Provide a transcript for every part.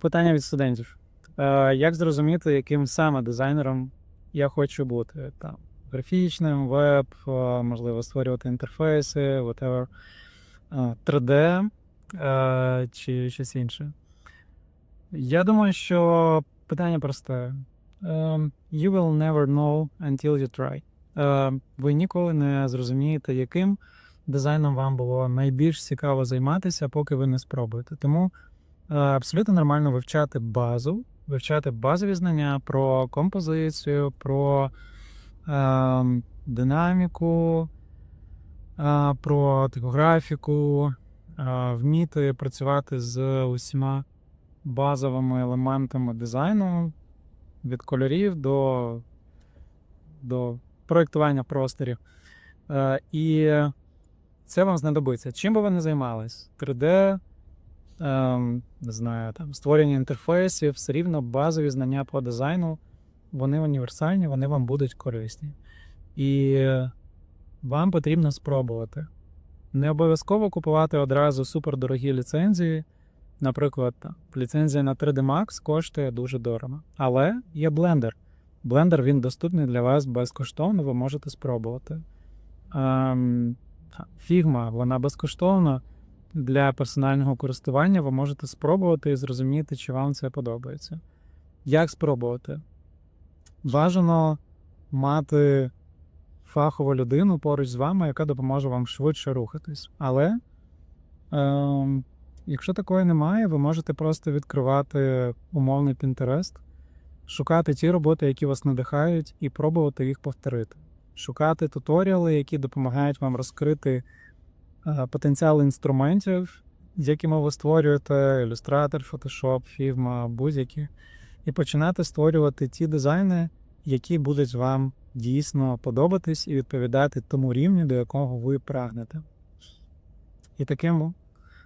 Питання від студентів. Е, як зрозуміти, яким саме дизайнером я хочу бути? Там, графічним, веб, е, можливо, створювати інтерфейси, whatever. Е, 3D е, чи щось інше. Я думаю, що питання просте. Ем, You will never know until you try. Ви ніколи не зрозумієте, яким дизайном вам було найбільш цікаво займатися, поки ви не спробуєте. Тому абсолютно нормально вивчати базу, вивчати базові знання про композицію, про ем, динаміку, е, про типографіку, е, вміти працювати з усіма базовими елементами дизайну від кольорів до, до проєктування просторів. Е, і це вам знадобиться. Чим би ви не займались? 3D, ем, не знаю, там, створення інтерфейсів, все рівно базові знання по дизайну, вони універсальні, вони вам будуть корисні. І вам потрібно спробувати. Не обов'язково купувати одразу супердорогі ліцензії. Наприклад, ліцензія на 3D Max коштує дуже дорого. Але є Blender. Blender він доступний для вас безкоштовно, ви можете спробувати. Ем, вона безкоштовна для персонального користування. Ви можете спробувати і зрозуміти, чи вам це подобається. Як спробувати? Бажано мати фахову людину поруч з вами, яка допоможе вам швидше рухатись. Але ем, якщо такої немає, ви можете просто відкривати умовний Pinterest, шукати ті роботи, які вас надихають, і пробувати їх повторити. Шукати туторіали, які допомагають вам розкрити е, потенціал інструментів, якими ви створюєте Illustrator, Photoshop, Figma, будь-які, і починати створювати ті дизайни, які будуть вам дійсно подобатись і відповідати тому рівню, до якого ви прагнете. І таким,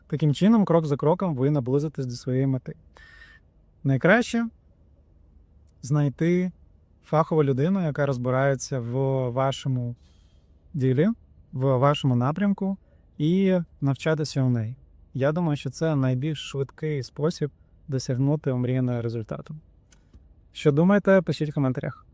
таким чином, крок за кроком, ви наблизитесь до своєї мети. Найкраще знайти фахову людину, яка розбирається в вашому ділі, в вашому напрямку, і навчатися у неї. Я думаю, що це найбільш швидкий спосіб досягнути омріяного результату. Що думаєте, пишіть в коментарях.